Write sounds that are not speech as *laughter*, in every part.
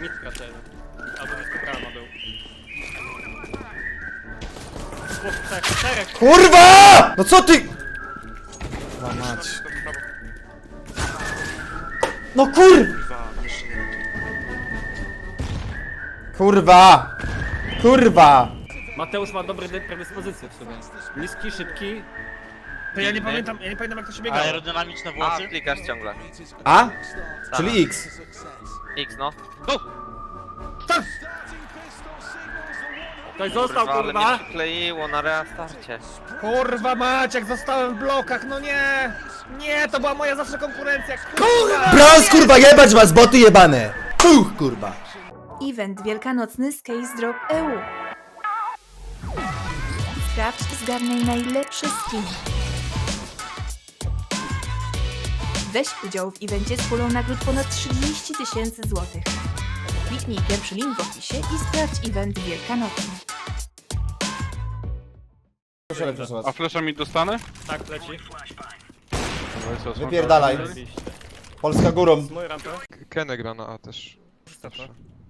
Mitka ten. Albo Instagrama był. Dwóch, trzech, czterech. Kurwa! No co ty? Kurwa mać. No kur... Kurwa! Kurwa! Mateusz ma dobre predyspozycje w sumie. Niski, szybki. To ja nie pamiętam, ja nie pamiętam jak to się biegało. Aerodynamiczne A, włosy. klikasz ciągle. A? Czyli X. X, no. Ktoś został, ale kurwa. mnie przykleiło na restarcie. Kurwa mać, jak zostałem w blokach, no nie! Nie, to była moja zawsze konkurencja, kurwa! Brąz kurwa jebać was, boty jebane! Puch kurwa! Event wielkanocny z Case Drop EU. Sprawdź i zgarnij najlepszy skin. Weź udział w evencie z pulą nagród ponad 30 tysięcy złotych. Kliknij pierwszy link w opisie i sprawdź event wielkanocny. A flesza mi dostanę? Tak, leci. Wypierdalaj. Polska górą. Mój rampę. Kenę gra na A też.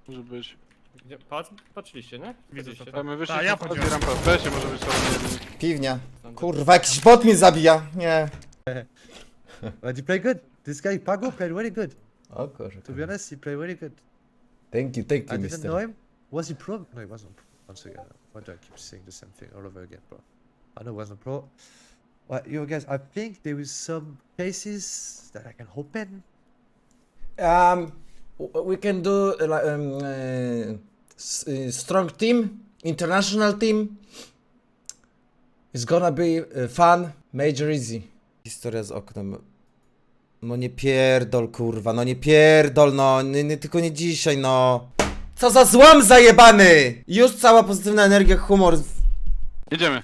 Może być. Gdzie? Patrz, patrzyliście, nie? Widzieliście. A my wyszliśmy A, ja w wchodziłem. rampa. W może być to Piwnia. Kurwa, jakiś bot mnie zabija. Nie. *laughs* But you play good. This guy Pago played very good. O kurwa. To be honest, he played very good. Thank you, thank you, I you, didn't know him. Was he pro? No, he wasn't. pro. Once again, why do I keep saying the same thing all over again, bro? I know he wasn't pro. But you guys, I think there is some cases that I can open. Um, we can do uh, like, um, uh, uh, strong team, international team. It's gonna be uh, fun, major easy. Historia z oknem. No nie pierdol, kurwa, no nie pierdol, no, nie, nie, tylko nie dzisiaj, no. Co za złam zajebany! Już cała pozytywna energia, humor. Jedziemy.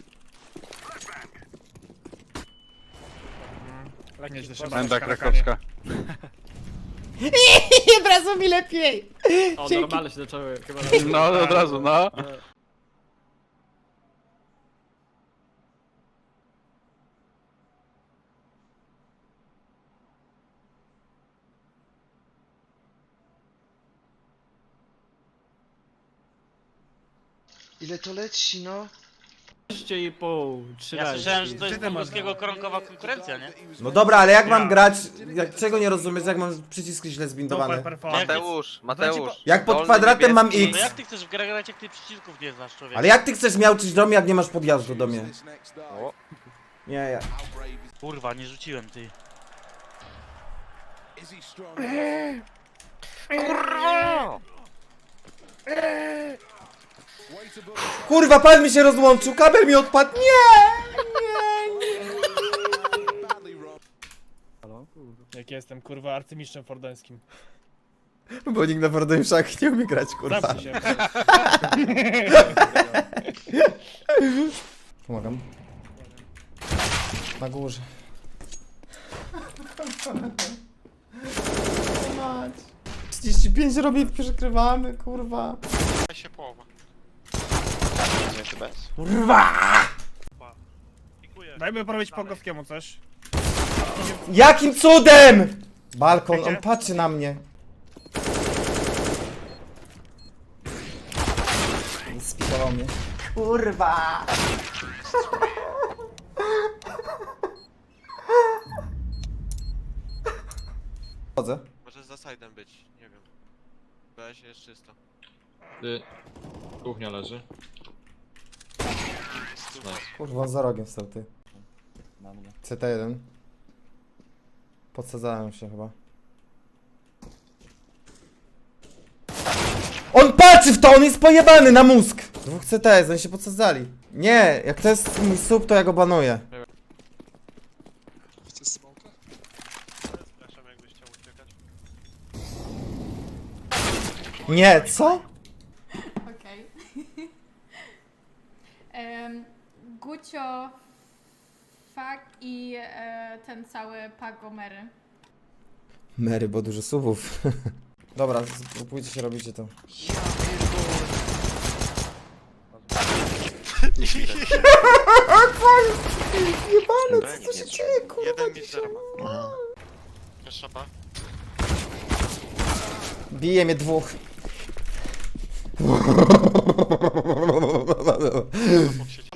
Nieźle się bawisz, krakowska. Brazo *laughs* mi lepiej! O, normalne się zaczęły chyba. *laughs* No, od razu, no. Ile to leci, no? 6,5, 13. Ja słyszałem, że to jest polskiego kronkowa konkurencja, nie? No dobra, ale jak Ja. mam grać? Jak, czego nie rozumiesz, jak mam przyciski źle zbindowane? Super performance. Mateusz, Mateusz. Jak pod Dolny kwadratem mam niebieski. X. No jak ty chcesz w grę grać, jak ty przycisków nie znasz, człowiek? Ale jak ty chcesz miałczyć do mnie, jak nie masz podjazdu do mnie? O. Nie, ja. Kurwa, nie rzuciłem, ty. Kurwa! Kurwa, pan mi się rozłączył, kabel mi odpadł. Nie! Jak jestem, kurwa, arcymistrzem fordońskim. Bo nikt na Fordowym szach nie umie grać, kurwa. Zamknij się. *laughs* Pomagam. Na górze. Mać. 35 robię, przekrywamy, kurwa. Kurwa! Dajmy porobić Pogowskiemu coś. Jakim cudem? Balkon, on patrzy na mnie. Spikował mnie. Kurwa! Chodzę. Może za side'em być, nie wiem. BS jest czysto. Kuchnia leży. Kurwa, za rogiem stał ty. CT1. Podsadzałem się chyba. On patrzy w to, on jest pojebany na mózg! Dwóch CTS, oni się podsadzali. Nie, jak to jest mój sub, to ja go banuję. Nie, co? Gucio, Fak i e, ten cały Pagomery. Mary, bo dużo subów. *laughs* Dobra, spróbujcie się, robicie to. Jebane, co to się dzieje, kurwa, Jeden dzisiaj? mister. Bije mnie dwóch. Na wopak,